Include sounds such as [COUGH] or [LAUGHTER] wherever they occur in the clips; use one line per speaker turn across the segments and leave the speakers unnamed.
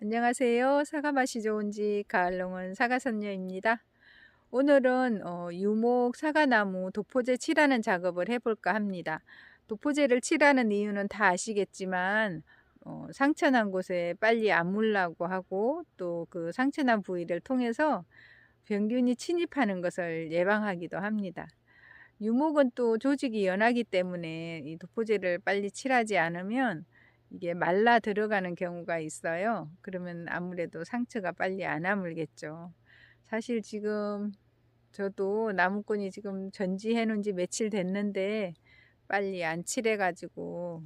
안녕하세요. 사과 맛이 좋은지 가을농은 사과선녀입니다. 오늘은 어, 유목 사과나무 도포제 칠하는 작업을 해볼까 합니다. 도포제를 칠하는 이유는 다 아시겠지만 어, 상처난 곳에 빨리 안 물라고 하고 또 그 상처난 부위를 통해서 병균이 침입하는 것을 예방하기도 합니다. 유목은 또 조직이 연하기 때문에 이 도포제를 빨리 칠하지 않으면 이게 말라 들어가는 경우가 있어요. 그러면 아무래도 상처가 빨리 안 아물겠죠. 사실 지금 저도 나무꾼이 지금 전지해 놓은 지 며칠 됐는데 빨리 안 칠해가지고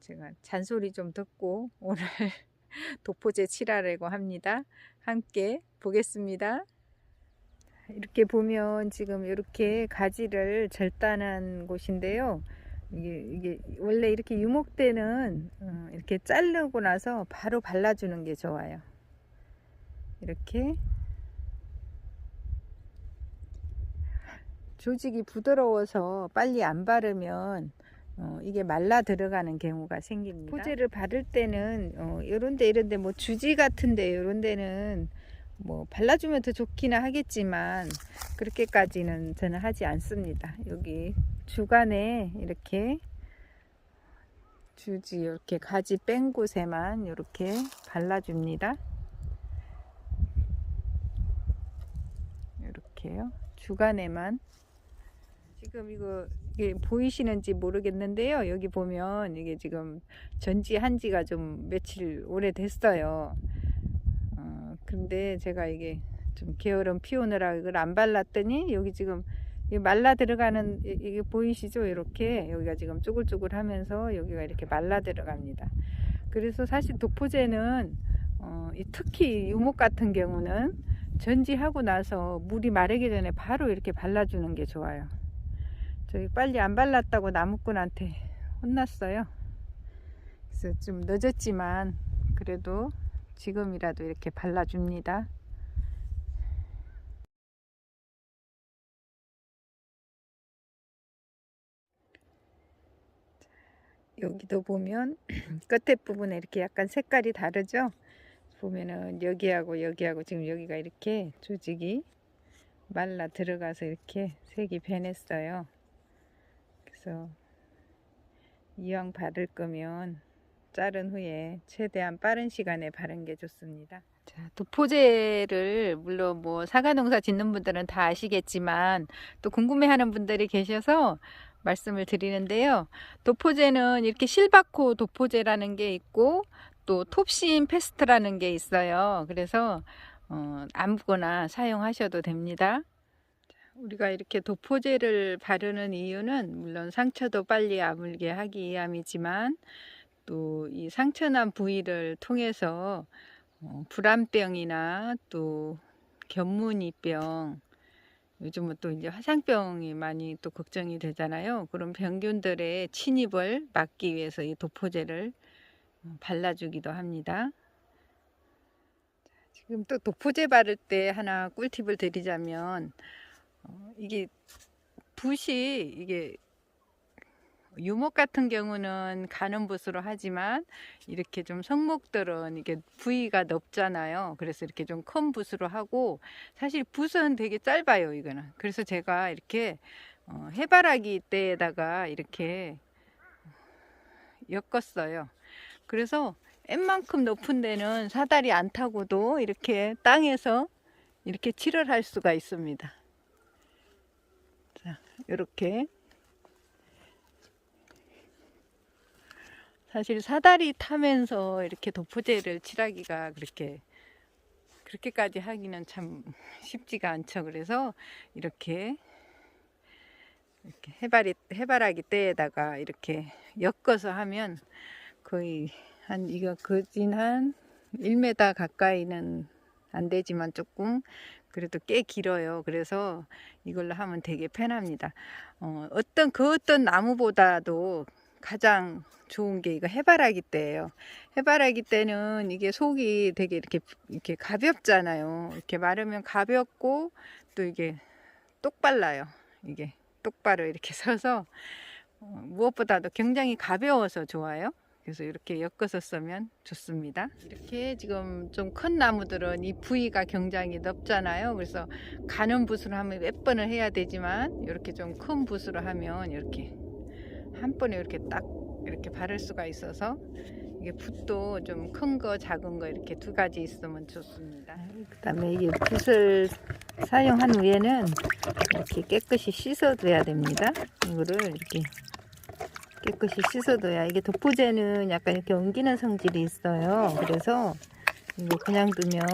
제가 잔소리 좀 듣고 [LAUGHS] 오늘 도포제 칠하려고 합니다. 함께 보겠습니다. 이렇게 보면 지금 이렇게 가지를 절단한 곳인데요. 이게, 이게 원래 이렇게 유목대는 어, 이렇게 자르고 나서 바로 발라주는 게 좋아요. 이렇게 조직이 부드러워서 빨리 안 바르면 어, 이게 말라 들어가는 경우가 생깁니다. 포제를 바를 때는 어, 이런데 이런데 뭐 주지 같은데 이런 데는 뭐 발라주면 더 좋기는 하겠지만 그렇게까지는 저는 하지 않습니다. 여기 주간에 이렇게 주지 이렇게 가지 뺀 곳에만 이렇게 발라줍니다. 이렇게요. 주간에만 지금 이거 이게 보이시는지 모르겠는데요. 여기 보면 이게 지금 전지한 지가 좀 며칠 오래됐어요. 어, 근데 제가 이게 좀 게으름 피우느라 이걸 안 발랐더니 여기 지금 말라 들어가는 이게 보이시죠? 이렇게 여기가 지금 쭈글쭈글 하면서 여기가 이렇게 말라 들어갑니다. 그래서 사실 도포제는 어, 특히 유목 같은 경우는 전지하고 나서 물이 마르기 전에 바로 이렇게 발라주는 게 좋아요. 저희 빨리 안 발랐다고 나무꾼한테 혼났어요. 그래서 좀 늦었지만 그래도 지금이라도 이렇게 발라줍니다. 여기도 보면 [CLEARS THROAT] 끝에 부분에 이렇게 약간 색깔이 다르죠? 보면은 여기하고 여기하고 지금 여기가 이렇게 조직이 말라 들어가서 이렇게 색이 변했어요. 그래서 이왕 바를 거면 자른 후에 최대한 빠른 시간에 바른 게 좋습니다. 자, 도포제를 물론 뭐 사과 농사 짓는 분들은 다 아시겠지만 또 궁금해하는 분들이 계셔서 말씀을 드리는데요. 도포제는 이렇게 실바코 도포제라는 게 있고 또 톱신 페스트라는 게 있어요. 그래서 어, 아무거나 사용하셔도 됩니다. 우리가 이렇게 도포제를 바르는 이유는 물론 상처도 빨리 아물게 하기 위함이지만 또 이 상처난 부위를 통해서 어, 불안병이나 또 견무니병 요즘은 또 이제 화상병이 많이 또 걱정이 되잖아요. 그런 병균들의 침입을 막기 위해서 이 도포제를 어, 발라주기도 합니다. 지금 또 도포제 바를 때 하나 꿀팁을 드리자면 어, 이게 붓이 이게 유목 같은 경우는 가는 붓으로 하지만 이렇게 좀 성목들은 이게 부위가 넓잖아요. 그래서 이렇게 좀 큰 붓으로 하고 사실 붓은 되게 짧아요. 이거는. 그래서 제가 이렇게 어, 해바라기 때에다가 이렇게 엮었어요. 그래서 웬만큼 높은 데는 사다리 안 타고도 이렇게 땅에서 이렇게 칠을 할 수가 있습니다. 자, 이렇게 사실 사다리 타면서 이렇게 도포제를 칠하기가 그렇게 그렇게까지 하기는 참 쉽지가 않죠. 그래서 이렇게 이렇게 해바리 해바라기 때에다가 이렇게 엮어서 하면 거의 한 이거 거진 한 1m 가까이는 안 되지만 조금 그래도 꽤 길어요. 그래서 이걸로 하면 되게 편합니다. 어, 어떤 그 어떤 나무보다도 가장 좋은 게 이거 해바라기 때예요. 해바라기 때는 이게 속이 되게 이렇게 이렇게 가볍잖아요. 이렇게 마르면 가볍고 또 이게 똑발라요. 이게 똑바로 이렇게 서서 어, 무엇보다도 굉장히 가벼워서 좋아요. 그래서 이렇게 엮어서 쓰면 좋습니다. 이렇게 지금 좀 큰 나무들은 이 부위가 굉장히 넓잖아요. 그래서 가는 붓으로 하면 몇 번을 해야 되지만 이렇게 좀 큰 붓으로 하면 이렇게 한 번에 이렇게 딱 이렇게 바를 수가 있어서 이게 붓도 좀 큰 거 작은 거 이렇게 두 가지 있으면 좋습니다. 그다음에 이 붓을 사용한 후에는 이렇게 깨끗이 씻어줘야 됩니다. 이거를 이렇게 깨끗이 씻어둬야 이게 독보제는 약간 이렇게 엉기는 성질이 있어요. 그래서 이거 그냥 두면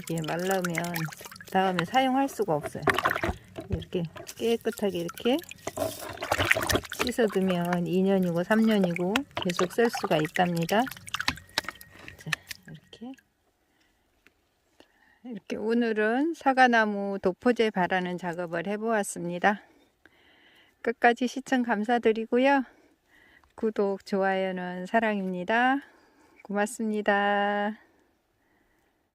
이게 말라면 다음에 사용할 수가 없어요. 이렇게 깨끗하게 이렇게 씻어두면 2년이고 3년이고 계속 쓸 수가 있답니다. 자, 이렇게 이렇게 오늘은 사과나무 도포제 바라는 작업을 해보았습니다. 끝까지 시청 감사드리고요. 구독, 좋아요는 사랑입니다. 고맙습니다.